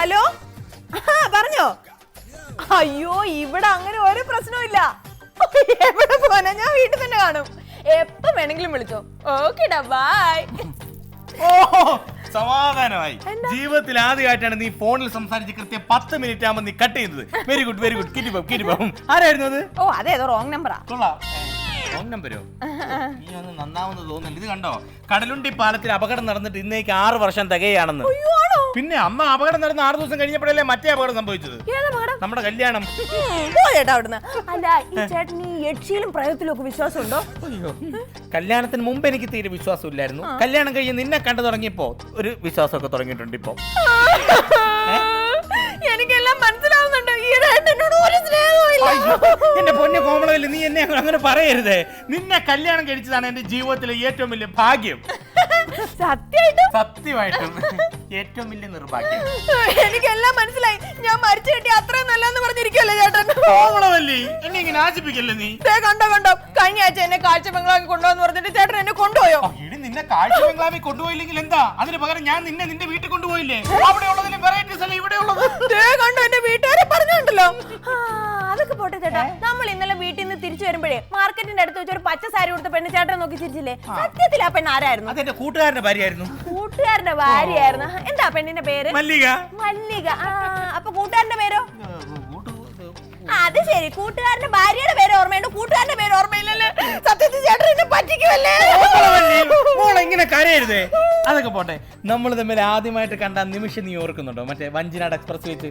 Hello? ആ പറഞ്ഞോ? അയ്യോ ഇവിടെ അങ്ങനെ ഒരു പ്രശ്നമില്ല എവിടെ പോനാ ഞാൻ വീട്ടിൽ തന്നെ കാണും. എപ്പോ വേണമെങ്കിലും വിളിച്ചോ. ഓക്കേടാ ബൈ സമാധാനമായി. ജീവിതത്തിൽ ആദ്യമായിട്ടാണ് നീ ഫോണിൽ സംസാരിച്ച് കൃത്യം പത്ത് മിനിറ്റ് ആകുമ്പോൾ നീ കട്ട് ചെയ്തത് വെരി ഗുഡ് വെരി ഗുഡ് കിരിപ്പം കിരിപ്പം ആരായിരുന്നു അത്? ഓ അതേതോ റോങ് നമ്പറാ കൊള്ളാം. റോങ് നമ്പരോ നീ ഒന്ന് നന്നാവുന്ന തോന്നുന്നില്ല. ഇത് കണ്ടോ? കടലുണ്ടി പാലത്തിൽ അപകടം നടന്നിട്ട് ഇന്നേക്ക് ആറ് വർഷം തികയാണെന്ന്. പിന്നെ അമ്മ അപകടം നടന്ന ആറ് ദിവസം കഴിഞ്ഞപ്പോഴല്ലേ മറ്റേ അപകടം സംഭവിച്ചത്? നമ്മുടെ കല്യാണം. ചേട്ടാ അവിടുന്ന്. അല്ല ഈ ചേട്ടന് ഈ യക്ഷിയിലും പ്രയോഗത്തിലും ഒക്കെ വിശ്വാസമുണ്ടോ? അയ്യോ. കല്യാണത്തിന് മുമ്പ് എനിക്ക് തീരെ വിശ്വാസം ഇല്ലായിരുന്നു കല്യാണം കഴിഞ്ഞ് നിന്നെ കണ്ടു തുടങ്ങിയപ്പോ ഒരു വിശ്വാസമൊക്കെ തുടങ്ങിയിട്ടുണ്ട് ഇപ്പൊ. അയ്യോ, എന്റെ പൊന്നെ കോമളവില്ല നീ എന്നെ അങ്ങനെ പറയരുതേ. നിന്നെ കല്യാണം കഴിച്ചതാണ് എന്റെ ജീവിതത്തിലെ ഏറ്റവും വലിയ ഭാഗ്യം. സത്യമായിട്ടും? സത്യമായിട്ടും. ഏറ്റവും വലിയ നിർഭാഗ്യം. എനിക്കെല്ലാം മനസ്സിലായി. ഞാൻ മരിച്ചു കിട്ടി അത്രയും നല്ലതെന്ന് പറഞ്ഞിരിക്കുമല്ലോ ചേട്ടൻ? കോമളവല്ലി എന്നെ ഇങ്ങനെ ആശിപ്പിക്കല്ലേ നീ? ദേ കണ്ടോ കണ്ടോ. കഴിഞ്ഞ ആഴ്ച എന്നെ കാഴ്ച ബംഗ്ലാവിൽ കൊണ്ടുപോകുന്ന പറഞ്ഞിട്ട് ചേട്ടൻ എന്നെ കൊണ്ടുപോയോ? നിന്നെ കാഴ്ച ബംഗ്ലാവിൽ കൊണ്ടുപോയില്ലെങ്കിൽ എന്താ? അതിന് പകരം ഞാൻ നിന്നെ നിന്റെ വീട്ടിൽ കൊണ്ടുപോയില്ലേ? അവിടെ ഉള്ളതിലും വെറൈറ്റീസ് അല്ലേ ഇവിടെ ഉള്ളത് ദേ കണ്ടോ എന്റെ വീട്ടുകാരെ പറഞ്ഞുണ്ടല്ലോ. ആ, അതൊക്കെ പോട്ടെ ചേട്ടാ. നമ്മൾ ഇന്നലെ വീട്ടിൽ നിന്ന് തിരിച്ചു വരുമ്പോഴേ മാർക്കറ്റിന്റെ അടുത്ത് വെച്ച് ഒരു പച്ച സാരി കൊടുത്ത പെണ്ണ് ചേട്ടനെ നോക്കി ചിരിച്ചില്ലേ? സത്യത്തിൽ ആ പെണ്ണ് ആരായിരുന്നു? അതെന്റെ കൂട്ടുകാരന്റെ ഭാര്യയായിരുന്നു. കൂട്ടുകാരന്റെ ഭാര്യയായിരുന്നു. എന്താ പെണ്ണിന്റെ പേര്? മല്ലിക. മല്ലിക. ആ അപ്പൊ കൂട്ടുകാരന്റെ പേരോ? അത് ശരി. കൂട്ടുകാരന്റെ ഭാര്യയുടെ പേര് ഓർമ്മയുണ്ട്. കൂട്ടുകാരന്റെ പേര് ഓർമ്മയില്ലല്ലോ? സത്യത്തിൽ ചേട്ടൻ എന്നെ പറ്റിക്കുമല്ലേ? ഇങ്ങനെ കരയരുതേ. അതൊക്കെ പോട്ടെ. നമ്മൾ തമ്മിൽ ആദ്യമായിട്ട് കണ്ട നിമിഷം നീ ഓർക്കുന്നുണ്ടോ? മറ്റേ വഞ്ചിനാട് എക്സ്പ്രസ് വെച്ച്.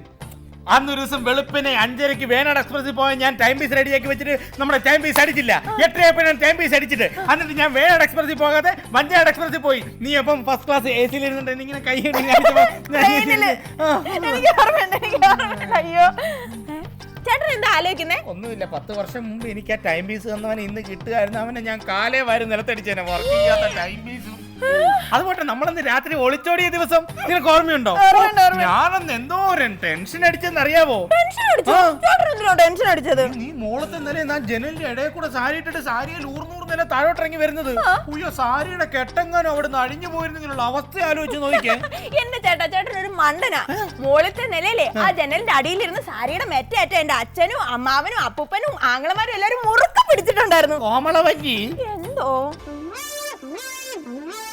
അന്നൊരു ദിവസം വെളുപ്പിനെ അഞ്ചരക്ക് വേനാട് എക്സ്പ്രസിൽ പോയാൽ ഞാൻ ടൈം പീസ് റെഡിയാക്കി വെച്ചിട്ട് നമ്മുടെ ടൈം പീസ് അടിച്ചില്ല. എട്ടരയപ്പോൾ ടൈം പീസ് അടിച്ചിട്ട്. എന്നിട്ട് ഞാൻ വേനാട് എക്സ്പ്രസിൽ പോകാതെ വഞ്ചിനാട് എക്സ്പ്രസിൽ പോയി. നീ അപ്പം ഫസ്റ്റ് ക്ലാസ് എ സിയിൽ ഇരുന്നിട്ട് ഇങ്ങനെ കൈ ഞാൻ അയ്യോ. ചേട്ടൻ എന്താ ആലോചിക്കുന്നേ? ഒന്നുമില്ല പത്ത് വർഷം മുമ്പ് എനിക്ക് ആ ടൈം പീസ് തന്നവനെ ഇന്ന് കിട്ടുകയായിരുന്നു അവനെ ഞാൻ കാലേ വാരി നിലത്തടിച്ചേനെ വർക്ക് ചെയ്യാത്ത ടൈം പീസും അതുപോട്ടെ നമ്മളന്ന് രാത്രി ഒളിച്ചോടിയ ദിവസം? നിനക്ക് ഓർമ്മയുണ്ടോ? ഓർമ്മയുണ്ട്, എന്തോ ഒരു ടെൻഷൻ അടിച്ചെന്ന് അറിയാവോ. ടെൻഷൻ അടിച്ചത്? നീ മോളത്തെ നില ഞാൻ ജനലിന്റെ ഇടയിൽ കൂടെ സാരി ഇട്ടിട്ട് സാരിയിൽ ഊർന്നൂർ നില താഴോട്ടിറങ്ങി വരുന്നത്. അയ്യോ സാരിയുടെ കെട്ടെങ്ങാനും അവിടെ നിന്ന് അഴിഞ്ഞു പോയിരുന്നെങ്കിലുള്ള അവസ്ഥ ആലോചിച്ച് നോക്കിക്കേ. എന്റെ ചേട്ടാ ചേട്ടൻ ഒരു മണ്ടനാ. മോളത്തെ നിലയിലെ ആ. ജനലിന്റെ അടിയിലിരുന്ന് സാരിയുടെ മെറ്റേറ്റ എന്റെ അച്ഛനും അമ്മാവനും അപ്പൂപ്പനും ആങ്ങളമാരും എല്ലാരും മുറുക്ക പിടിച്ചിട്ടുണ്ടായിരുന്നു. കോമളവല്ലി. എന്തോ?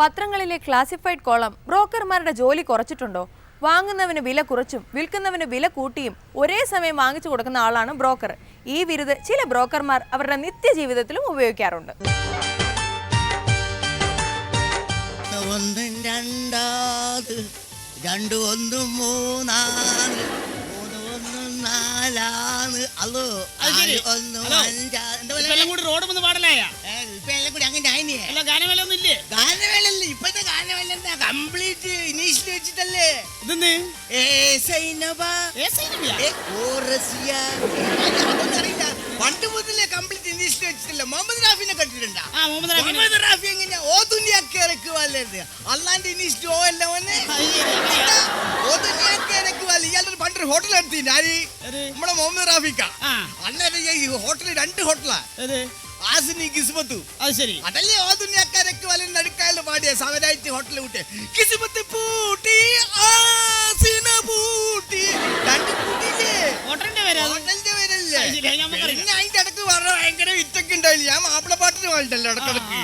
പത്രങ്ങളിലെ ക്ലാസിഫൈഡ് കോളം ബ്രോക്കർമാരുടെ ജോലി കുറച്ചിട്ടുണ്ടോ? വാങ്ങുന്നവന് വില കുറച്ചും വിൽക്കുന്നവന് വില കൂട്ടിയും ഒരേ സമയം വാങ്ങിച്ചു കൊടുക്കുന്ന ആളാണ് ബ്രോക്കർ. ഈ വിരുദ്ധ ചില ബ്രോക്കർമാർ അവരുടെ നിത്യജീവിതത്തിലും ഉപയോഗിക്കാറുണ്ട്. ഒന്നും രണ്ടാത് രണ്ട് ഒന്നും മൂന്നാണ് മൂന്ന് ഒന്നും നാലാണ് അത് ഒന്നും അഞ്ചാ റോഡ് ഒന്ന് പാടലായ? ഏ, ഇപ്പൊ എല്ലാം കൂടി അങ്ങനെ ആയിനിയെ അല്ല ഗാനമേളൊന്നും ഇല്ലേ? ഗാനമേളല്ലേ ഇപ്പത്തെ ഗാനമേള എന്താ? കംപ്ലീറ്റ് ഇനീഷ്യൽ വെച്ചിട്ടല്ലേ? ഇതെന്ന് ഏ സൈനബ. ഏ സൈനികയാ? ഏ ഓറസിയ. അതൊന്നും അറിയില്ല. പണ്ട് മുതലേ കംപ്ലീറ്റ് ഇനീഷ്യൽ വെച്ചിട്ടില്ല. മുഹമ്മദ് റാഫിനെ കണ്ടിട്ടുണ്ടാ? ആ മുഹമ്മദ് റാഫിനെ. മുഹമ്മദ് റാഫി എങ്ങനെയാ? ഓ ദുനിയാക്ക് ഇറക്കുവല്ലേ അല്ലാണ്ട് ഇനീഷ്യൽ ഓ അല്ല ഓനെ. ഓ ദുനിയാക്ക് ഇറക്കുവല്ല ഇയാളൊരു പണ്ടൊരു ഹോട്ടൽ എടുത്തി ആര് നമ്മുടെ മുഹമ്മദ് റാഫിക്ക. അന്നേരം ഈ ഹോട്ടൽ രണ്ട് ഹോട്ടലാ? ആസിനി കിസ്മത്തു. അത് ശരി. അതല്ലേ ആ ദുനിയാക്കാരൊക്കെ വല്ല നടുക്കായാലും പാടിയ സമരായിട്ട് ഹോട്ടൽ വിട്ട് കിസ്മത്ത് പൂട്ടി ആസിന പൂട്ടി. രണ്ട് പൂട്ടിയില്ലേ? ഹോട്ടലിന്റെ അത്? ഹോട്ടലിന്റെ ഞമ്മക്കറിയില്ല. പിന്നെ അതിന്റെ ഇടയ്ക്ക് പറഞ്ഞ ഭയങ്കര വിറ്റൊക്കെ ഉണ്ടായില്ല? ഞാൻ മാപ്പിള പാട്ടിന് പോയിട്ടല്ലോ ഇടക്കിടക്ക്.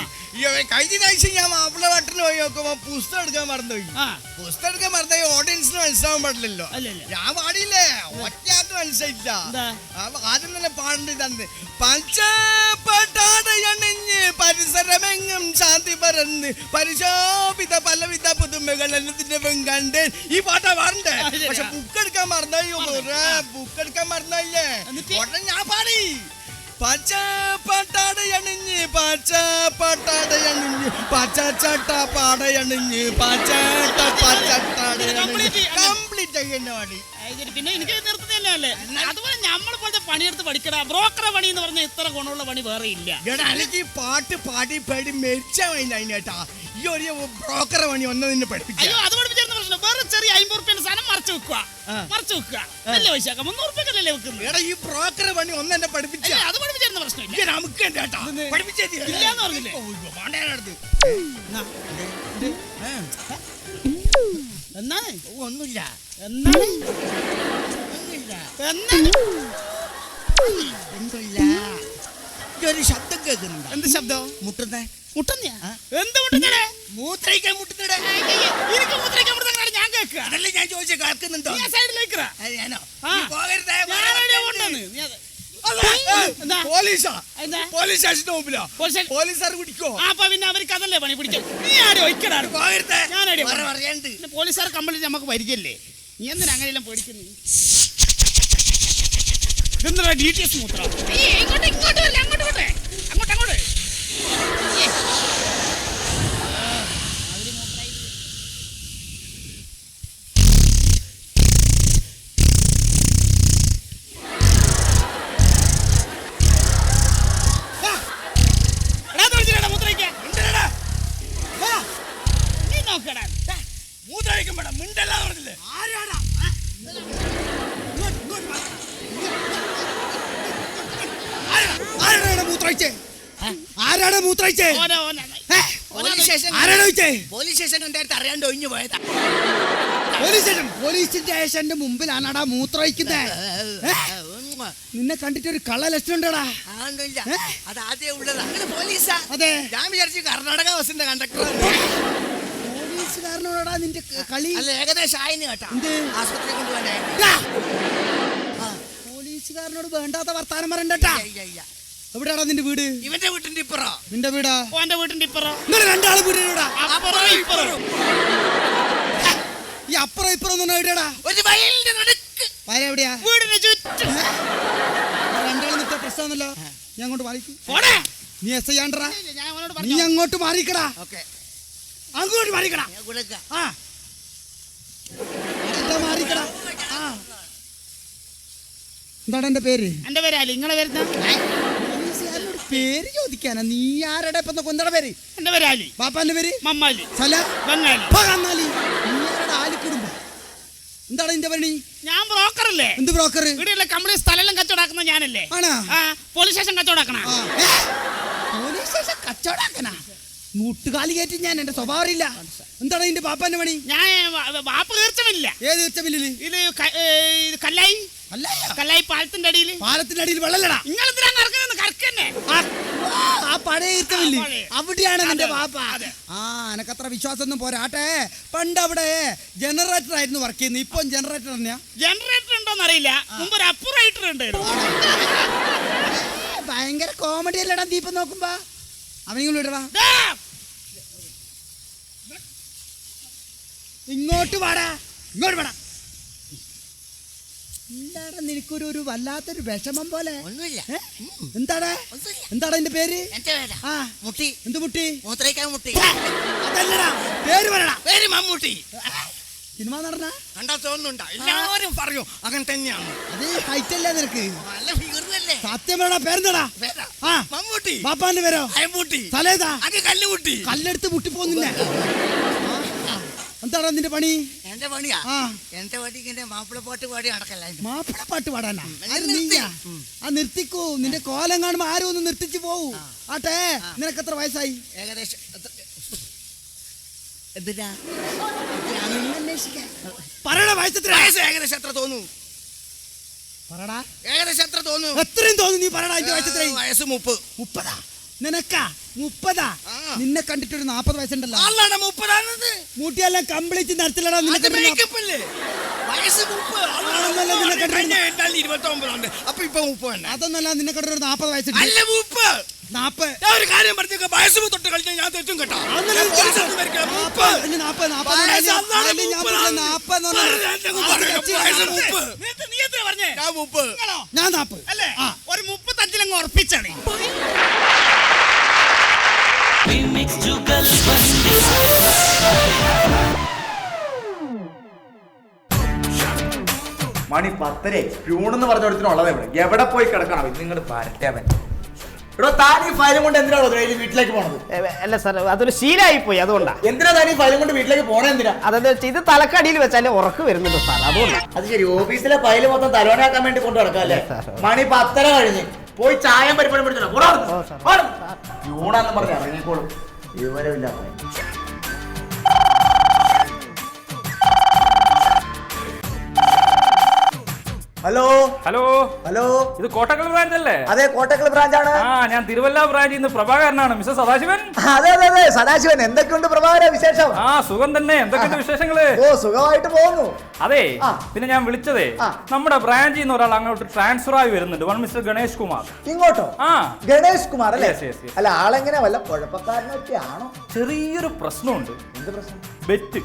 കഴിഞ്ഞ ആഴ്ച ഞാൻ മാപ്പിള പാട്ടിന് പോയി നോക്കുമ്പോ പുസ്തകം എടുക്കാൻ മറന്നുപോയി. പുസ്തകം എടുക്കാൻ മറന്നുപോയി ഓഡിയൻസിന് മനസ്സിലാവാൻ പാടില്ലല്ലോ. ഞാൻ പാടിയില്ലേ? ഒറ്റയാൾക്ക് മനസ്സിലായില്ല ആദ്യം തന്നെ പാടേണ്ടത് തന്നെ. പഞ്ചപട്ടാടയണിഞ്ഞ് പരിസരമെങ്ങും ശാന്തി പരന്ന്. പരിശോഭിത പലവിധ പുതുമകൾ എന്നതിന്റെ കണ്ട് ഈ പാട്ടാ പാടണ്ടേ? പക്ഷെ ബുക്ക് എടുക്കാൻ ബുക്കെടുക്കാൻ മറന്നയ്യോ ബുക്കെടുക്കാൻ മറന്നല്ലേ ഞാൻ പാടി. പച്ച പട്ടാടയണിഞ്ഞ് പച്ച പട്ടാടയണിഞ്ഞ് പച്ച ചട്ട പാടയണിഞ്ഞ് പച്ചട്ട പച്ചട്ടാടയണിഞ്ഞ് ചെയ്യുന്ന പണി അത് ശരി. പിന്നെ എനിക്ക് നിർത്തുന്നില്ല അല്ലേ? അതുപോലെ നമ്മൾ പോലത്തെ പണിയെടുത്ത് പഠിക്കടാ. ബ്രോക്കറെ പണി എന്ന് പറഞ്ഞാൽ ഇത്ര ഗുണമുള്ള പണി വേറെ ഇല്ല. എടാ എനിക്ക് ഈ പാട്ട് പാടി പാടി മരിച്ച വേണ്ട അതിനേട്ടാ ഈ ഒരു ബ്രോക്കറെ പണി ഒന്ന് നിന്നെ പഠിപ്പിച്ച അയ്യോ അത് പഠിപ്പിച്ചിരുന്ന പ്രശ്നം. വേറെ ചെറിയ അമ്പത് റുപ്യ സാധനം മറച്ചു വെക്കുക മറച്ചു വെക്കുക അല്ലേ വൈശാഖ മുന്നൂറ് റുപ്യക്കല്ലേ വെക്കുന്നത് എടാ ഈ ബ്രോക്കറെ പണി ഒന്ന് എന്നെ പഠിപ്പിച്ച. അല്ല, അത് പഠിപ്പിച്ചിരുന്ന പ്രശ്നമില്ല. നമുക്ക് ഇല്ലാന്ന് പറഞ്ഞില്ലേ? എന്നാണ് ഒന്നുമില്ല. എന്നാണ് എന്നാണ് ഒന്നുമില്ല ഒരു ശബ്ദം കേൾക്കുന്നുണ്ട്? എന്ത് ശബ്ദം? മുട്ടുന്നേ. മുട്ടുന്നയാ? എന്ത് മുട്ടുന്നേ മൂത്രയിക്കാൻ മുട്ടുന്നടേ. എനിക്ക് മുദ്രയ്ക്കാൻ മുട്ടുന്ന ഞാൻ കേൾക്കുക. അതല്ലേ ഞാൻ ചോദിച്ച കേൾക്കുന്നുണ്ടോ? സൈഡിലേക്ക് ഞാനോ? പോകരുതേ, കൊണ്ടുവന്ന്? നീ അത്-? പോലീസാ? പോലീസ് സ്റ്റേഷന്റെ മുമ്പിലോ. പോലീസുകാർ പിടിക്കോ ആ, അപ്പൊ പിന്നെ അവർക്ക് അതല്ലേ പണി പിടിച്ചു? നീ ആടെ ഒയ്ക്കടാണ് ഞാൻ പോലീസുകാർ കംപ്ലീറ്റ് നമുക്ക് പരിചയല്ലേ? നീ എന്തിനാ അങ്ങനെയെല്ലാം പേടിക്കുന്നു? ഇതെന്താ ഡി ടി എസ് മൂത്രം? ഇങ്ങോട്ട് ഇങ്ങോട്ട് അങ്ങോട്ട് ഓനെ പോലീസ് സ്റ്റേഷൻ പോലീസ് സ്റ്റേഷൻ കണ്ടായിട്ട് അറിയാണ്ട് ഒഴിഞ്ഞു പോയതാ. പോലീസ് സ്റ്റേഷൻ പോലീസ് സ്റ്റേഷന്റെ മുമ്പിലാണടാ മൂത്രയിക്കുന്നത് നിന്നെ കണ്ടിട്ട് ഒരു കള്ള ലക്ഷണം ഉണ്ടടാ? അത് ആദ്യം ഉള്ളത്. അങ്ങനെ പോലീസാ. അതെ. ഞാൻ വിചാരിച്ചു കർണാടക ബസിന്റെ കണ്ടക്ടർ. പോലീസുകാരനോടാ നിന്റെ കളി? അല്ല ഏകദേശം ആയിന് കേട്ടാ. ആശുപത്രി കൊണ്ടുപോകാനായി ഡാ. പോലീസുകാരനോട് വേണ്ടാത്ത വർത്താനം പറയണ്ടട്ടാ എവിടെയാടാ നിന്റെ വീട്? ഇവന്റെ വീട്ടിന്റെ ഇപ്പറ. നിന്റെ വീടാ? ഓന്റെ വീട്ടിന്റെ ഇപ്പറ. നിങ്ങൾ രണ്ടാളെ വീടിനോടാ? അപ്പുറം ഇപ്പുറം. ഈ അപ്പുറം ഇപ്പുറം ഒന്നും എവിടെയാടാ? ഒരു വയലിന്റെ നടുക്ക്. വയൽ എവിടെയാ? വീടിന് ചുറ്റും. രണ്ടാൾ നിൽച്ച പ്രശ്നമൊന്നുമല്ലോ. ഞാൻ അങ്ങോട്ട് മാറിക്ക്. പോടെ നീ എസ് അവനോട് നീ അങ്ങോട്ട് മാറിക്കടാ. ഓക്കെ. അങ്ങോട്ട് മാറിക്കടാ. ആ. അങ്ങോട്ട് മാറിക്കടാ. ആ. എന്താണ് എന്റെ പേര്? എന്റെ പേര് അലി. നിങ്ങളെ വരുന്ന പേര് ചോദിക്കാനാ. നീ ആരുടെ ഇപ്പൊ കൊന്തട പേര്? എന്റെ പേര് അലി പാപ്പാന്റെ പേര്? മമ്മാലി. സല. ബംഗാലി. പകന്നാലി നീ ആരുടെ ആലിക്കുടുംബം എന്താണ് നിന്റെ പണി? ഞാൻ ബ്രോക്കർ അല്ലേ? എന്ത് ബ്രോക്കർ ഇവിടെയുള്ള കമ്പനി സ്ഥലം കച്ചവടാക്കുന്ന ഞാനല്ലേ? ആണോ? പോലീസ് സ്റ്റേഷൻ കച്ചവടാക്കണ? പോലീസ് സ്റ്റേഷൻ കച്ചവടാക്കണ നൂട്ടുകാലി കയറ്റി ഞാൻ എന്റെ സ്വഭാവം അറിയില്ല എന്താണ് നിന്റെ പാപ്പാന്റെ പണി? ഞാൻ വാപ്പ തീർച്ചമില്ല. ഏത് തീർച്ചമില്ല ഇത് കല്ലായി. കല്ലായി പാലത്തിന്റെ അടിയിൽ പാലത്തിന്റെ അടിയിൽ വെള്ളല്ലടാ. നിങ്ങൾ ആ, പഴയ ഈർത്തമില്ലേ അവിടെയാണ് നിന്റെ പാപ്പ. ആ എനക്കത്ര വിശ്വാസമൊന്നും പോരാട്ടെ. പണ്ട് അവിടെ ജനറേറ്റർ ആയിരുന്നു വർക്ക് ചെയ്യുന്നത്. ഇപ്പം ജനറേറ്റർ തന്നെയാ. ജനറേറ്റർ ഉണ്ടോന്ന് അറിയില്ല മുമ്പ് ഒരു അപ്പുറേറ്റർ ഉണ്ടായിരുന്നു. ഭയങ്കര കോമഡി അല്ലടാ ദീപം നോക്കുമ്പോ. അവനിങ്ങനെ വിടടാ. ഇങ്ങോട്ട് വാടാ. ഇങ്ങോട്ട് വാടാ. എന്താടാ നിനക്കൊരു ഒരു വല്ലാത്തൊരു വിഷമം പോലെ? ഒന്നുമില്ല? എന്താടാ എന്താടാ എന്റെ പേര്. ആ. മുട്ടി. എന്ത് മുട്ടി? മൂത്രയിക്കാൻ മുട്ടി. അതല്ലടാ. പേര് പറയടാ. പേര് മമ്മൂട്ടി. സിനിമ നടന്ന കണ്ടാ തോന്നുന്നുണ്ടോ? എല്ലാവരും പറയൂ. അങ്ങനെ തന്നെയാണ്. അത് ഹൈറ്റ് അല്ലേ നിനക്ക്? നല്ല ഫിഗറല്ലേ സത്യം പറയടാ പേരെന്താടാ? പേരാ. ആ. മമ്മൂട്ടി. പാപ്പാന്റെ പേരോ? അയമ്പൂട്ടി. തലേതാ? അത് കല്ലുമുട്ടി. കല്ലെടുത്ത് മുട്ടിപ്പോന്നില്ല എന്താടാ നിന്റെ പണി? എന്റെ പണിയാ. എന്റെ പണിക്ക് എന്റെ മാപ്പിള പാട്ട് പാടി നടക്കല്ല മാപ്പിള പാട്ട് പാടാനാ? നീയാ? ആ നിർത്തിക്കൂ. നിന്റെ കോലം കാണുമ്പോ ആരും ഒന്ന് നിർത്തിച്ചു പോവൂ. ആട്ടെ നിനക്ക് എത്ര വയസ്സായി? ഏകദേശം എന്തിനാ? പറയടാ വയസ്സെത്ര? വയസ്സ് ഏകദേശം എത്ര തോന്നുന്നു പറടാ ഏകദേശം എത്ര എത്രയും തോന്നുന്നു നീ പറയടാ എന്റെ വയസ്സെത്രയും വയസ്സ് മുപ്പ് മുപ്പതാ? നിനക്കാ? മുപ്പതാ. നിന്നെ കണ്ടിട്ട് ഒരു നാപ്പത് വയസ്സുണ്ടല്ലോ. മുട്ടിയെല്ലാം കംപ്ലീറ്റ് നടത്തില്ലടാ ഇപ്പൊ അതൊന്നല്ല നിന്നെ കണ്ടിട്ട് ഒരു നാപ്പത് വയസ്സുണ്ട്. ഒരു കാര്യം പറഞ്ഞേക്ക. വയസ്സ് തൊട്ട് ഞാൻ തെറ്റും കേട്ടോ. ഞാൻ പോലീസ് ഒന്നും വരില്ല. മണി പത്തരെ. പ്യൂണെന്ന് പറഞ്ഞ ഒരുത്തിനുള്ളത് എവിടെ എവിടെ പോയി കിടക്കണം? ഇത് നിങ്ങൾ പരട്ടവൻ എടോ താൻ ഈ ഫയലും കൊണ്ട് എന്തിനാണോ ഡെയിലി വീട്ടിലേക്ക് പോണത്? അല്ല സാർ അതൊരു ശീലമായി പോയി അതുകൊണ്ടാണ് എന്തിനാ താൻ ഈ ഫയലും കൊണ്ട് വീട്ടിലേക്ക് പോണേ എന്തിനാ? അതെന്താ വെച്ചാൽ ഇത് തലക്കടിയിൽ വെച്ചാലേ ഉറക്ക് വരുന്നുണ്ട് സാർ അതുകൊണ്ടാ. അത് ശരി ഓഫീസിലെ ഫയൽ മൊത്തം തലോനാക്കാൻ വേണ്ടി കൊണ്ടു നടക്കാം അല്ലേ? മണി പത്തര കഴിഞ്ഞ് പോയി ചായം പരിപാടി പിടിച്ചോ പ്യൂണാന്ന് പറഞ്ഞ ഇറങ്ങിക്കോളും. വിവരമില്ല ഹലോ? ഹലോ? ഹലോ? ഇത് കോട്ടക്കൽ ബ്രാഞ്ച് അല്ലേ അതെ കോട്ടക്കൽ ബ്രാഞ്ച് ആണ് ആ ഞാൻ തിരുവല്ല ബ്രാഞ്ചിൽ നിന്ന് പ്രഭാകരനാണ്. മിസ്റ്റർ സദാശിവൻ? അതെ അതെ അതെ. സദാശിവൻ എന്തൊക്കെയുണ്ട് പ്രഭാകര വിശേഷം? ആ സുഖം തന്നെ. എന്തൊക്കെയുണ്ട് വിശേഷങ്ങൾ? ഓ സുഖമായിട്ട് പോകുന്നു. അതെ പിന്നെ ഞാൻ വിളിച്ചതേ നമ്മുടെ ബ്രാഞ്ചിൽ നിന്ന് ഒരാൾ അങ്ങോട്ട് ട്രാൻസ്ഫർ ആയി വരുന്നുണ്ട്. One mister Ganesh Kumar. ഇങ്ങോട്ടോ? ആ. ഗണേഷ് കുമാർ അല്ലേ. അല്ല ആളെങ്ങനെ വല്ല കുഴപ്പക്കാരനൊക്കെ ആണോ ചെറിയൊരു പ്രശ്നമുണ്ട്. എന്ത് പ്രശ്നം? ബെറ്റോ.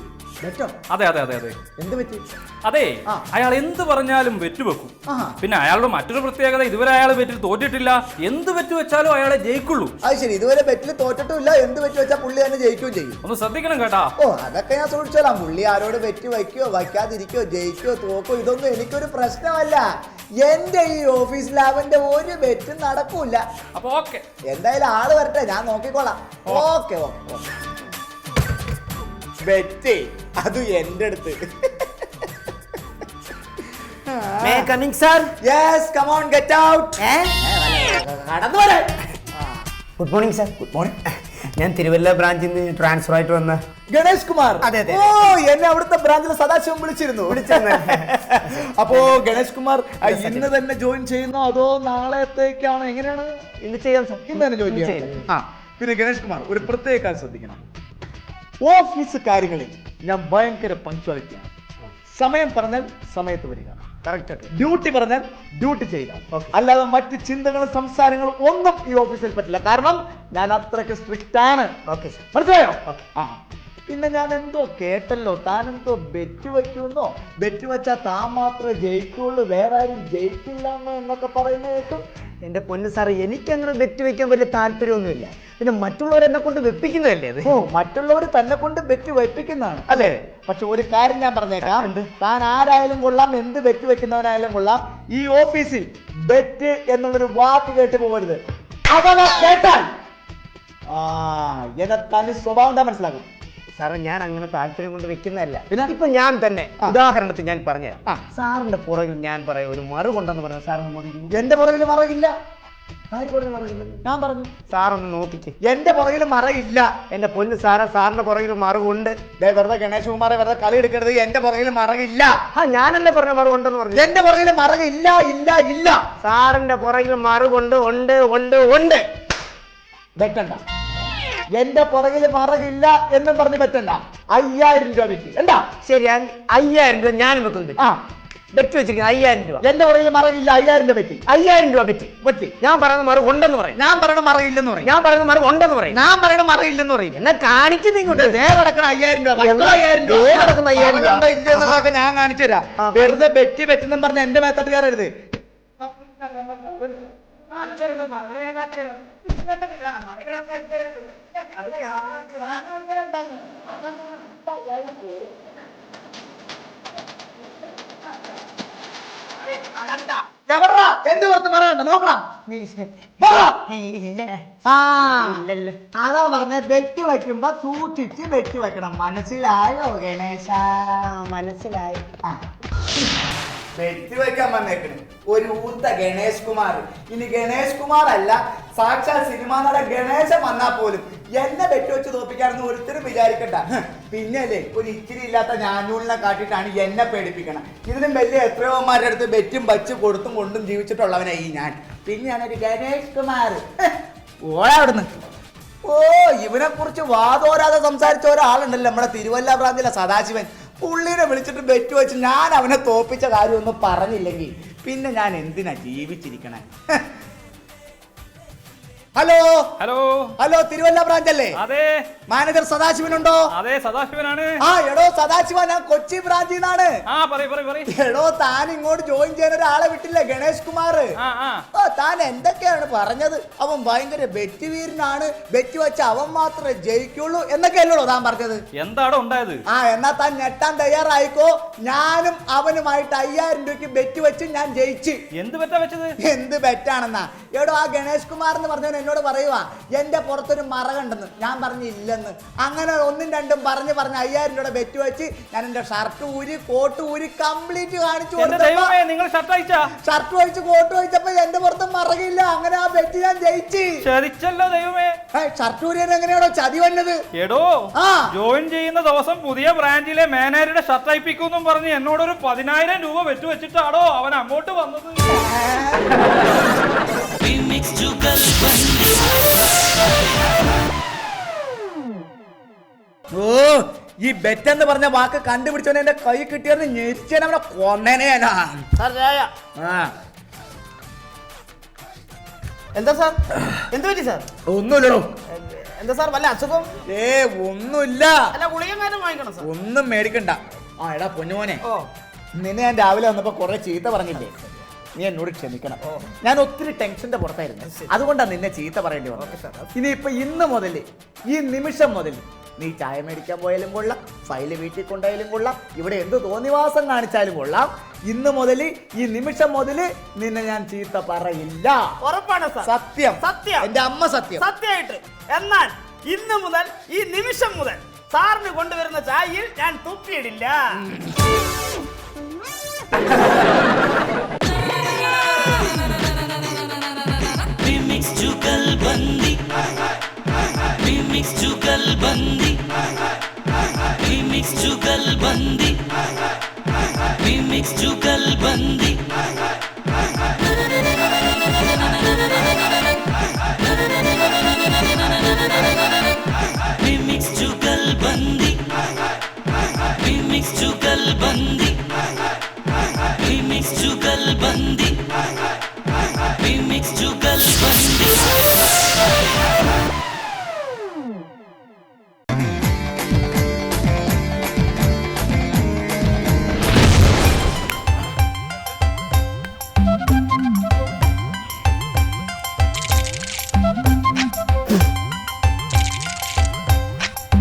അതെ അതെ അതെ അതെ. എന്ത് പറ്റി? അതെ അയാൾ എന്ത് പറഞ്ഞാലും വെറ്റ് വെക്കും പിന്നെ അയാളുടെ മറ്റൊരു പ്രത്യേകത ഇതുവരെ അയാൾ വെറ്റിൽ തോറ്റിട്ടില്ല. എന്ത് വെറ്റ് വെച്ചാലും അയാളെ ജയിക്കുള്ളൂ. അത് ശരി ഇതുവരെ ബെറ്റിൽ തോറ്റിട്ടില്ല എന്ത് വെറ്റ് വെച്ചാൽ പുള്ളി തന്നെ ജയിക്കുകയും ചെയ്യും. ഒന്ന് ശ്രദ്ധിക്കണം കേട്ടാ. ഓ അതൊക്കെ ഞാൻ സൂക്ഷിച്ചോളാം. പുള്ളി ആരോട് വെറ്റ് വയ്ക്കോ വയ്ക്കാതിരിക്കോ ജയിക്കോ തോക്കോ ഇതൊന്നും എനിക്കൊരു പ്രശ്നമല്ല. എന്റെ ഈ ഓഫീസിൽ അവന്റെ ഒരു ബെറ്റും നടക്കൂല. അപ്പൊ ഓക്കെ. എന്തായാലും ആൾ വരട്ടെ. ഞാൻ നോക്കിക്കോളാം. Okay okay. ബെറ്റ് അത് എന്റെ അടുത്ത്. May coming sir yes come on get out കടന്നു വരെ. Good morning sir good morning ഞാൻ തിരുവല്ല ബ്രാഞ്ചിൽ നിന്ന് ട്രാൻസ്ഫർ ആയിട്ട് വന്ന ഗണേഷ് കുമാർ. അതെ, അതെ. ഓ എന്നെ അവിടുത്തെ ബ്രാഞ്ചിൽ സദാശിവം വിളിച്ചിരുന്നു. അപ്പോ ഗണേഷ് കുമാർ ഇന്ന് തന്നെ ജോയിൻ ചെയ്യുന്നോ അതോ നാളത്തേക്കാണോ? എങ്ങനെയാണ്? ഇന്ന് ചെയ്യാം സാർ ഇന്ന് തന്നെ ജോയിൻ ചെയ്യാം. ചെയ്യാം. ആ പിന്നെ ഗണേഷ് കുമാർ ഒരു പ്രത്യേക ശ്രദ്ധിക്കണം. ഓഫീസ് കാര്യങ്ങളിൽ ഞാൻ ഭയങ്കര പങ്ക്ച്വാലിറ്റിയാണ് സമയം പറഞ്ഞാൽ സമയത്ത് വരിക. ഡ്യൂട്ടി പറഞ്ഞാൽ ഡ്യൂട്ടി ചെയ്യുക അല്ലാതെ മറ്റ് ചിന്തകളും സംസാരങ്ങളും ഒന്നും ഈ ഓഫീസിൽ പറ്റില്ല. കാരണം ഞാൻ അത്രയ്ക്ക് സ്ട്രിക്റ്റ് ആണ്. മനസ്സിലായോ? ആ. പിന്നെ ഞാൻ എന്തോ കേട്ടല്ലോ താൻ എന്തോ ബെറ്റ് വെക്കുന്നോ ബെറ്റ് വെച്ചാൽ താൻ മാത്രമേ ജയിക്കുള്ളൂ വേറെ ആരും ജയിക്കില്ല എന്ന് എന്നൊക്കെ പറയുന്ന കേട്ടു. എന്റെ പൊന്ന് സാറേ എനിക്കങ്ങനെ ബെറ്റ് വെക്കാൻ വലിയ താല്പര്യമൊന്നുമില്ല. പിന്നെ മറ്റുള്ളവർ എന്നെ കൊണ്ട് വെപ്പിക്കുന്നതല്ലേ അത്? ഓ മറ്റുള്ളവർ തന്നെ കൊണ്ട് ബെറ്റ് വെപ്പിക്കുന്നതാണ് അല്ലേ പക്ഷെ ഒരു കാര്യം ഞാൻ പറഞ്ഞേക്കാം. താൻ ആരായാലും കൊള്ളാം എന്ത് ബെറ്റ് വെക്കുന്നവനായാലും കൊള്ളാം. ഈ ഓഫീസിൽ ബെറ്റ് എന്നുള്ളൊരു വാക്ക് കേട്ട് പോകരുത്. അവനെ കേട്ടാൽ ആ എന്നെ തനി സ്വഭാവം എന്താ മനസ്സിലാക്കും? സാറേ ഞാൻ അങ്ങനെ താല്പര്യം കൊണ്ട് വെക്കുന്നതല്ല. പിന്നെ? ഇപ്പൊ ഞാൻ തന്നെ. ഉദാഹരണത്തിന് ഞാൻ പറഞ്ഞു സാറിന്റെ പുറകിൽ ഞാൻ പറയാം ഒരു മറുകൊണ്ടെന്ന് പറഞ്ഞു ഒന്ന് എന്റെ പുറകിൽ മറകില്ല? ഞാൻ പറഞ്ഞു. സാറൊന്ന് നോക്കിച്ച് എന്റെ പുറകിൽ മറയില്ല എന്റെ പൊന്ന് സാറ സാറിന്റെ പുറകിൽ മറവുണ്ട്. വെറുതെ ഗണേശ് കുമാറെ വെറുതെ കളി എടുക്കരുത്. എന്റെ പുറകിൽ മറകില്ല. ആ ഞാനല്ലേ പറഞ്ഞ മറുകൊണ്ടെന്ന് പറഞ്ഞു? എന്റെ പുറകിൽ മറകില്ല ഇല്ല ഇല്ല. സാറിന്റെ പുറകിൽ മറുകൊണ്ട് ഉണ്ട് ഉണ്ട് ഉണ്ട്. വെട്ടണ്ട. എന്റെ പുറകിൽ മറകില്ല എന്നും പറഞ്ഞ് പറ്റണ്ട. അയ്യായിരം രൂപ വെച്ച് എന്താ? ശരി അയ്യായിരം രൂപ ഞാൻ വെക്കുന്നു ആ. ബെറ്റ് വെച്ചിരിക്കുന്നത് അയ്യായിരം രൂപ. എന്റെ പുറകിൽ മറവില്ല അയ്യായിരം രൂപ പറ്റി അയ്യായിരം രൂപ പറ്റി പറ്റി ഞാൻ പറയുന്ന മറവ് ഉണ്ടെന്ന് പറയും. ഞാൻ പറയുന്ന മറവില്ലെന്ന് പറയും. ഞാൻ പറയുന്ന മറവ് ഉണ്ടെന്ന് പറയും. ഞാൻ പറയുന്ന മറവില്ലെന്ന് പറയും. എന്നെ കാണിക്കുന്ന ഇങ്ങോട്ട്. നേരടക്കണം അയ്യായിരം രൂപ അയ്യായിരം രൂപ. അയ്യായിരം രൂപ. ഞാൻ കാണിച്ചു തരാം വെറുതെ ബെറ്റ് ബെറ്റെന്നും പറഞ്ഞ എന്റെ മേത്തോട്ട് അതാ പറഞ്ഞ ബെറ്റ് വെക്കുമ്പോ സൂക്ഷിച്ച് വെട്ടി വെക്കണം മനസ്സിലായോ ഗണേശ മനസ്സിലായി ബെറ്റ് വെക്കാൻ വന്നേക്കണ് ഒരു ഊത്ത ഗണേഷ് കുമാർ. ഇനി ഗണേഷ് കുമാർ അല്ല സാക്ഷാൽ സിനിമാ നടൻ ഗണേശൻ വന്നാൽ പോലും എന്നെ ബെറ്റ് വെച്ച് തോപ്പിക്കാറെന്ന് ഒരുത്തരും വിചാരിക്കണ്ട. പിന്നല്ലേ ഒരു ഇച്ചിരി ഇല്ലാത്ത ഞാനൂലിനെ കാട്ടിട്ടാണ് എന്നെ പേടിപ്പിക്കണം. ഇതിലും വലിയ എത്രയോമാരുടെ അടുത്ത് ബെറ്റും വച്ച് കൊടുത്തും കൊണ്ടും ജീവിച്ചിട്ടുള്ളവനായി ഞാൻ. പിന്നെയാണ് ഒരു ഗണേഷ് കുമാർ. ഓടാവിടുന്ന് ഓ ഇവനെ കുറിച്ച് വാതോരാതെ സംസാരിച്ച ഒരാളുണ്ടല്ലോ നമ്മുടെ തിരുവല്ല പ്രാന്തിലെ സദാശിവൻ. പുള്ളീനെ വിളിച്ചിട്ട് ബെറ്റ് വെച്ച് ഞാൻ അവനെ തോപ്പിച്ച കാര്യമൊന്നും പറഞ്ഞില്ലെങ്കിൽ പിന്നെ ഞാൻ എന്തിനാ ജീവിച്ചിരിക്കണേ. Hello. Hello. Hello Thiruvalla branch അല്ലേ അതെ. മാനേജർ സദാശിവൻ ഉണ്ടോ അതെ സദാശിവനാണ്. ആ എടോ സദാശിവൻ ഞാൻ കൊച്ചി ബ്രാഞ്ചിൽ നിന്നാണ്. ആ പറയ് പറയ് പറയ്. എടോ താൻ ഇങ്ങോട്ട് ജോയിൻ ചെയ്യാൻ ഒരാളെ വിട്ടില്ല ഗണേഷ് കുമാർ? ആ ആ. ഓ താൻ എന്തൊക്കെയാണ് പറഞ്ഞത്? അവൻ ഭയങ്കര ബെറ്റ് വീരനാണ് ബെറ്റ് വെച്ച അവൻ മാത്രമേ ജയിക്കുള്ളൂ എന്നൊക്കെയല്ലോ താൻ പറഞ്ഞത്? എന്താടോ ഉണ്ടായത്? ആ എന്നാ താൻ ഞെട്ടാൻ തയ്യാറായിക്കോ. ഞാനും അവനുമായിട്ട് അയ്യായിരം രൂപയ്ക്ക് ബെറ്റ് വെച്ച് ഞാൻ ജയിച്ച്. എന്ത് പറ്റാ വെച്ചത്? എന്ത് ബെറ്റാണെന്നാ? എടോ ആ ഗണേഷ് കുമാർ എന്ന് പറഞ്ഞവൻ എന്നോട് പറയുക എന്റെ പുറത്തൊരു മറകണ്ടെന്ന് ഞാൻ പറഞ്ഞു ഇല്ലെന്ന്. അങ്ങനെ ഒന്നും രണ്ടും പറഞ്ഞ് പറഞ്ഞ് അയ്യായിരം രൂപ ബെറ്റ് വെച്ച് ഞാൻ എന്റെ ഷർട്ട് ഊരി കോട്ട് ഊരി കംപ്ലീറ്റ് കാണിച്ചു നിങ്ങൾ ഷർട്ട് അയച്ച ഷർട്ട് ഒഴിച്ച് കോട്ട് വഹിച്ചപ്പോ എന്റെ പുറത്തും മറകില്ല അങ്ങനെ ആ ബെറ്റ് ഞാൻ ജയിച്ച്. ദൈവമേ. ഷർട്ട് ഊരിയത് എങ്ങനെയാണോ ചതി വന്നത്? എടോ ജോയിൻ ചെയ്യുന്ന ദിവസം പുതിയ ബ്രാൻഡിലെ മാനേജറുടെ ഷർട്ട് അയപ്പിക്കും പറഞ്ഞ് എന്നോടൊരു പതിനായിരം രൂപ വെച്ചു വെച്ചിട്ടാണോ അവൻ അങ്ങോട്ട് വന്നത്? ഓ ഈ ബെറ്റ് എന്ന് പറഞ്ഞ വാക്ക് കണ്ടുപിടിച്ചവനെ എന്റെ കൈ കിട്ടിയെന്ന് ഞെരിച്ചാൻ അവനെ കൊന്നേനെ ആ. എന്താ സാർ? എന്ത് പറ്റി സാർ? ഒന്നുമില്ലടോ. എന്താ സാർ വല്ല അസുഖം? ഏ ഒന്നുമില്ല. അല്ല ഗുളികങ്ങാനും വാങ്ങിക്കണം സാർ? ഒന്നും മേടിക്കണ്ട. ആ എടാ പൊന്നുമോനെ. ഓ. നിന്നെ ഞാൻ രാവിലെ വന്നപ്പോ കുറെ ചീത്ത പറഞ്ഞില്ലേ? നീ എന്നോട് ക്ഷമിക്കണം. ഞാൻ ഒത്തിരി ടെൻഷന്റെ പുറത്തായിരുന്നു. അതുകൊണ്ടാണ് നിന്നെ ചീത്ത പറയേണ്ടി വന്നത്. ഇപ്പൊ ഇന്ന് മുതൽ ഈ നിമിഷം മുതൽ നീ ചായ മേടിക്കാൻ പോയാലും കൊള്ളാം ഫയൽ വീട്ടിൽ കൊണ്ടായാലും കൊള്ളാം ഇവിടെ എന്ത് തോന്നിവാസം കാണിച്ചാലും കൊള്ളാം. ഇന്ന് മുതൽ ഈ നിമിഷം മുതൽ നിന്നെ ഞാൻ ചീത്ത പറയില്ല. ഉറപ്പാണ് സത്യം. സത്യം. എന്റെ അമ്മ സത്യം. സത്യമായിട്ട്. എന്നാൽ ഇന്ന് മുതൽ ഈ നിമിഷം മുതൽ സാറിന് കൊണ്ടുവരുന്ന ചായയിൽ ഞാൻ തുപ്പിയിടില്ല. जुगल बंदी रिमिक्स जुगल बंदी रिमिक्स जुगल बंदी रिमिक्स जुगल बंदी Thank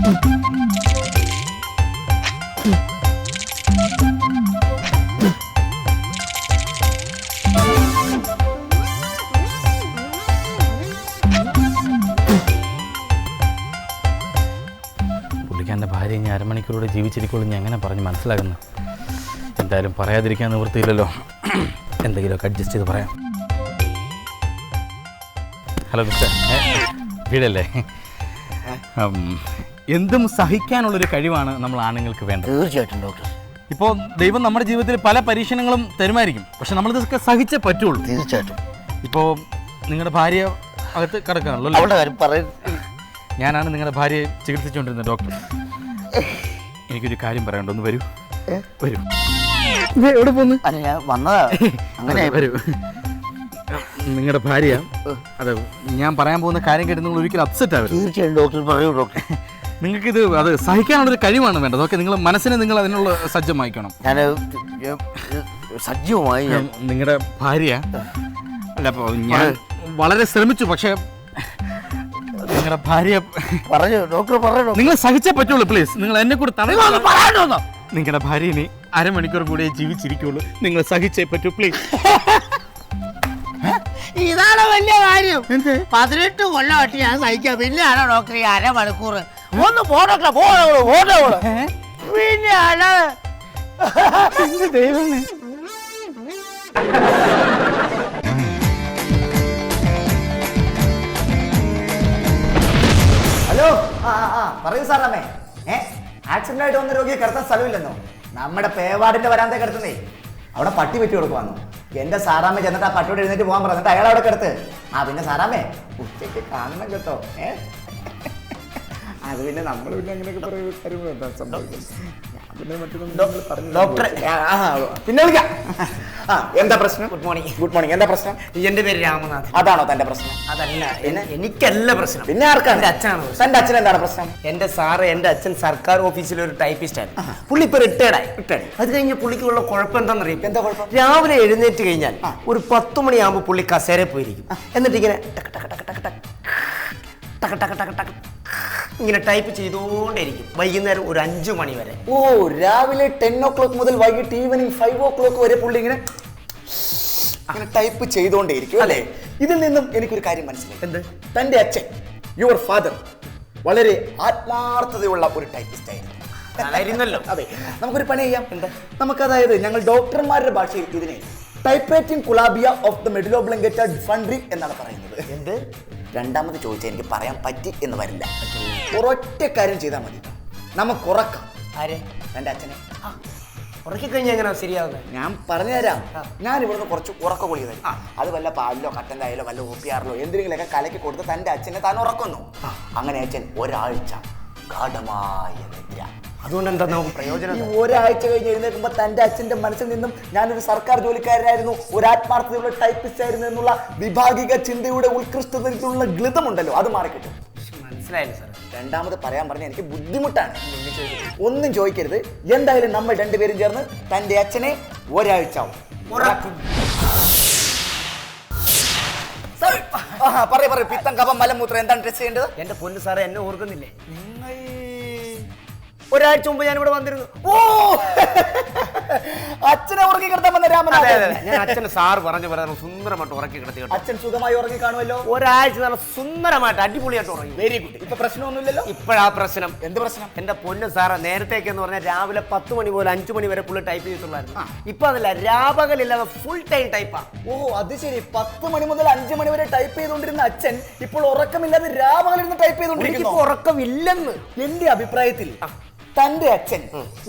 mm -hmm. you. ജീവിച്ചിരിക്കുള്ളൂ ഞാൻ എങ്ങനെ പറഞ്ഞ് മനസ്സിലാകുന്നു എന്തായാലും പറയാതിരിക്കാൻ നിവൃത്തിയില്ലല്ലോ. എന്തെങ്കിലുമൊക്കെ അഡ്ജസ്റ്റ് ചെയ്ത് പറയാം. ഹലോ മിസ്റ്റർ വീടല്ലേ? എന്തും സഹിക്കാനുള്ളൊരു കഴിവാണ് നമ്മൾ ആണുങ്ങൾക്ക് വേണ്ടത്. തീർച്ചയായിട്ടും ഡോക്ടർ ഇപ്പോൾ ദൈവം നമ്മുടെ ജീവിതത്തിൽ പല പരീക്ഷണങ്ങളും തരുമായിരിക്കും. പക്ഷെ നമ്മളിതൊക്കെ സഹിച്ചേ പറ്റുള്ളൂ. തീർച്ചയായിട്ടും. ഇപ്പോൾ നിങ്ങളുടെ ഭാര്യ അകത്ത് കിടക്കാണല്ലോ അല്ലേ? അവളുടെ കാര്യം പറയ. ഞാനാണ് നിങ്ങളുടെ ഭാര്യയെ ചികിത്സിച്ചുകൊണ്ടിരുന്നത് ഡോക്ടർ എനിക്കൊരു കാര്യം പറയണ്ട ഒന്ന് വരൂ. വരൂ. എവിടെ പോന്ന്? അല്ല ഞാൻ വന്നതാ. അങ്ങനെ വരൂ. നിങ്ങളുടെ ഭാര്യ. അതെ ഞാൻ പറയാൻ പോകുന്ന കാര്യം കേട്ട് നിങ്ങൾ ഒരിക്കലും അപ്സെറ്റ് ആവരുത്. തീർച്ചയായും ഡോക്ടർ പറയൂ ഡോക്ടർ നിങ്ങൾക്കിത് അത് സഹിക്കാനുള്ളൊരു കഴിവാണ് വേണ്ടത്. ഓക്കെ നിങ്ങൾ മനസ്സിനെ നിങ്ങൾ അതിനുള്ള സജ്ജമായിക്കണം. ഞാൻ സജ്ജമായി ഞാൻ നിങ്ങളുടെ ഭാര്യ. അല്ല അപ്പോൾ ഞാൻ വളരെ ശ്രമിച്ചു പക്ഷേ നിങ്ങളുടെ ഭാര്യ പറഞ്ഞു ഡോക്ടർ പറഞ്ഞു നിങ്ങൾ സഹിച്ചേ പറ്റുള്ളൂ പ്ലീസ് നിങ്ങൾ എന്നെ കൂടെ തടയാ നിങ്ങളുടെ ഭാര്യ ഇനി അരമണിക്കൂർ കൂടെ ജീവിച്ചിരിക്കുള്ളൂ. നിങ്ങൾ സഹിച്ചേ പറ്റൂ പ്ലീസ് ഇതാണ് വലിയ കാര്യം. പതിനെട്ട് കൊല്ലമായിട്ട് ഞാൻ സഹിക്കാം. പിന്നെയാണോ ഡോക്ടർ ഈ അരമണിക്കൂർ? ഒന്ന് പോ പോടോളൂ പോടോളൂ. പിന്നെയാണ്. ദൈവമേ. ആ ആ, പറയൂ സാറാമേ ആക്സിഡന്റ് ആയിട്ട് വന്ന രോഗിയെ കിടത്താൻ സ്ഥലമില്ലെന്നോ? നമ്മുടെ പേവാടിന്റെ വരാന്തേ കിടത്തുന്നേ. അവിടെ പട്ടി വെട്ടി കൊടുക്കുവാന്നു എന്റെ സാറാമ്മ ചെന്നിട്ട് ആ പട്ടിയോട് എഴുന്നേറ്റ് പോകാൻ പറഞ്ഞിട്ട് അയാൾ അവിടെ കിടത്ത്. ആ പിന്നെ സാറാമ്മേ ഉച്ചയ്ക്ക് കാണണം കേട്ടോ. ഏ? അത് പിന്നെ നമ്മൾ പിന്നെ അങ്ങനെയൊക്കെ പറയുന്ന കാര്യങ്ങൾ സംഭവിക്കുന്നത് പിന്നെ വിളിക്കാം ആ എന്താ പ്രശ്നം ഗുഡ് മോർണിംഗ് ഗുഡ് മോർണിംഗ് എന്താ പ്രശ്നം എന്റെ പേര് രാമനാഥ് അതാണോ തന്റെ പ്രശ്നം അതല്ല എനിക്കല്ല പ്രശ്നം പിന്നെ ആർക്കാണ് എന്റെ അച്ഛനാണ്. തന്റെ അച്ഛൻ എന്താണ് പ്രശ്നം എന്റെ സാറ് എന്റെ അച്ഛൻ സർക്കാർ ഓഫീസിലെ ഒരു ടൈപ്പിസ്റ്റ് ആയിരുന്നു പുള്ളി ഇപ്പൊ റിട്ടയർഡ് ആയി റിട്ടയർഡ് അത് കഴിഞ്ഞ പുള്ളിക്കുള്ള കുഴപ്പം എന്താണെന്നറിയാം എന്താ കുഴപ്പം? രാവിലെ എഴുന്നേറ്റ് കഴിഞ്ഞാൽ ഒരു പത്ത് മണിയാകുമ്പോൾ പുള്ളി കസേര പോയിരിക്കും എന്നിട്ട് ഇങ്ങനെ ടക്ക് ടക്ക് ടക്ക് ടക്ക് ടക്ക് ടക്ക് ടക്ക് ടക്ക് ടക്ക് ഇങ്ങനെ ടൈപ്പ് ചെയ്തുകൊണ്ടേയിരിക്കും. വൈകുന്നേരം ഒരു അഞ്ചു മണി വരെ. ഓ രാവിലെ ടെൻ ഓ ക്ലോക്ക് മുതൽ വൈകിട്ട് ഈവനിങ് ഫൈവ് ഓ ക്ലോക്ക് വരെ പുള്ളി ഇങ്ങനെ അങ്ങനെ ടൈപ്പ് ചെയ്തുകൊണ്ടേയിരിക്കും അല്ലേ? ഇതിൽ നിന്നും എനിക്കൊരു കാര്യം മനസ്സിലായി. എന്ത്? തന്റെ അച്ഛൻ യുവർ ഫാദർ വളരെ ആത്മാർത്ഥതയുള്ള ഒരു ടൈപ്പിസ്റ്റ് ആയിരുന്നു അതെ നമുക്കൊരു പണി ചെയ്യാം. എന്താ? നമുക്ക് അതായത് ഞങ്ങൾ ഡോക്ടർമാരുടെ ഭാഷയിൽ ഇതിനെ ടൈപ്പ് റൈറ്റിംഗ് കുലാബിയ ഓഫ് ദ മെഡിലോ മെഡിലോബ്ലങ്കറ്റ ഫൺഡ്രി എന്നാണ് പറയുന്നത്. എന്ത്? രണ്ടാമത് ചോദിച്ചാൽ എനിക്ക് പറയാൻ പറ്റി എന്ന് വരില്ല. ഒരൊറ്റ കാര്യം ചെയ്താൽ മതി. നമുക്ക് ഉറക്കാം. ആരെ? എന്റെ അച്ഛനെ. ഉറക്കിക്കഴിഞ്ഞാൽ ശരിയാവുന്നത് ഞാൻ പറഞ്ഞു തരാം ഞാൻ ഇവിടുന്ന് കുറച്ച് ഉറക്ക ഗുളിക തരും അത് വല്ല പാലിലോ കട്ടന്റായാലോ വല്ല ഒപ്പിയാറിലോ എന്തെങ്കിലുമൊക്കെ കലക്കി കൊടുത്ത് തന്റെ അച്ഛനെ താൻ ഉറക്കുന്നു. അങ്ങനെ അച്ഛൻ ഒരാഴ്ച ഗാഠമായ നിദ്ര. അതുകൊണ്ട് എന്താ നമുക്ക് പ്രയോജനം? ഈ ഒരാഴ്ച കഴിഞ്ഞ് എഴുന്നേൽക്കുമ്പോൾ തന്റെ അച്ഛന്റെ മനസ്സിൽ നിന്നും ഞാനൊരു സർക്കാർ ജോലിക്കാരനായിരുന്നു. ഒരു ആത്മാർത്ഥതയുള്ള ടൈപ്പിസ്റ്റ് ആയിരുന്നു എന്നുള്ള വിഭാഗിക ചിന്തയുടെ ഉത്കൃഷ്ടതയിലുള്ള ഗ്ലിതമുണ്ടല്ലോ. അത് മാറിക്കിട്ടും. മനസ്സിലായില്ല സാർ രണ്ടാമത് പറയാൻ പറഞ്ഞ എനിക്ക് ബുദ്ധിമുട്ടാണ്. ഒന്നും ചോദിക്കരുത്. എന്തായാലും നമ്മൾ രണ്ടുപേരും ചേർന്ന് തന്റെ അച്ഛനെ ഒരാഴ്ച ആവും പറയ പറയൂ. പിത്തം കപം മലമൂത്രം എന്താണ് ടെസ്റ്റ് ചെയ്യേണ്ടത്? എന്റെ പൊന്നു സാറേ എന്നെ ഓർക്കുന്നില്ലേ? ഒരാഴ്ച മുമ്പ് ഞാൻ ഇവിടെ വന്നിരുന്നു. ഓ! അച്ഛനെ ഉറക്കി കിടത്താൻ വന്ന രാമൻ. രാമനാഥൻ ഞാൻ അച്ഛൻ സാർ പറഞ്ഞു പറയാൻ സുന്ദരമായിട്ട് ഉറക്കി കിടത്തി അച്ഛൻ സുഖമായി ഉറങ്ങി കാണുമല്ലോ? ഒരാഴ്ച നല്ല സുന്ദരമായിട്ട് അടിപൊളിയായിട്ട് ഉറങ്ങി. വെരി ഗുഡ് ഇപ്പൊ പ്രശ്നമൊന്നുമില്ലല്ലോ? ഇപ്പോഴാ പ്രശ്നം. എന്ത് പ്രശ്നം? എന്റെ പൊന്ന് സാറ നേരത്തേക്ക് എന്ന് പറഞ്ഞാൽ രാവിലെ പത്ത് മണി മുതൽ അഞ്ചു മണി വരെ പുള്ളി ടൈപ്പ് ചെയ്തിട്ടുള്ളായിരുന്നു ഇപ്പൊ അതല്ല രാപകലില്ലാതെ ഫുൾ ടൈം ടൈപ്പാ ഓ അത് ശരി. പത്ത് മണി മുതൽ അഞ്ചു മണി വരെ ടൈപ്പ് ചെയ്തുകൊണ്ടിരുന്ന അച്ഛൻ ഇപ്പോൾ ഉറക്കമില്ലാതെ രാപകലിരുന്ന് ടൈപ്പ് ചെയ്തുകൊണ്ടിരിക്കുന്നു. ഉറക്കമില്ലെന്ന്. എന്റെ അഭിപ്രായത്തിൽ തന്റെ അച്ഛൻ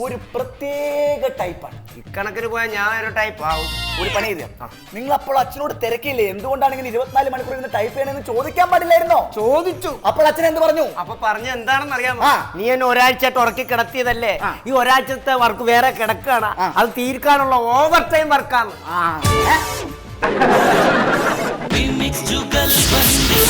ഒരു പ്രത്യേക ടൈപ്പാണ് ഇക്കണക്കിന് പോയാൽ ഞാൻ ഒരു ടൈപ്പ് ആവും. ഒരു പണി ചെയ്ത. നിങ്ങൾ അപ്പോൾ അച്ഛനോട് തിരക്കില്ലേ? എന്തുകൊണ്ടാണ് ഇങ്ങനെ ഇരുപത്തിനാല് മണിക്കൂർ ഇരുന്ന് ടൈപ്പ് ചെയ്യണമെന്ന് ചോദിക്കാൻ പാടില്ലായിരുന്നോ? ചോദിച്ചു. അപ്പോൾ അച്ഛൻ എന്ത് പറഞ്ഞു? അപ്പൊ പറഞ്ഞു എന്താണെന്ന് അറിയാമോ? നീ എന്നെ ഒരാഴ്ച ഉറക്കി കിടത്തിയതല്ലേ? ഈ ഒരാഴ്ചത്തെ വർക്ക് വേറെ കിടക്കാണ്. അത് തീർക്കാനുള്ള ഓവർ ടൈം വർക്കാണ് Bandi